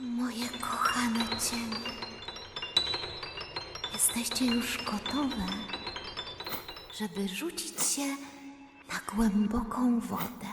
Moje kochane cienie. Jesteście już gotowe, żeby rzucić się na głęboką wodę.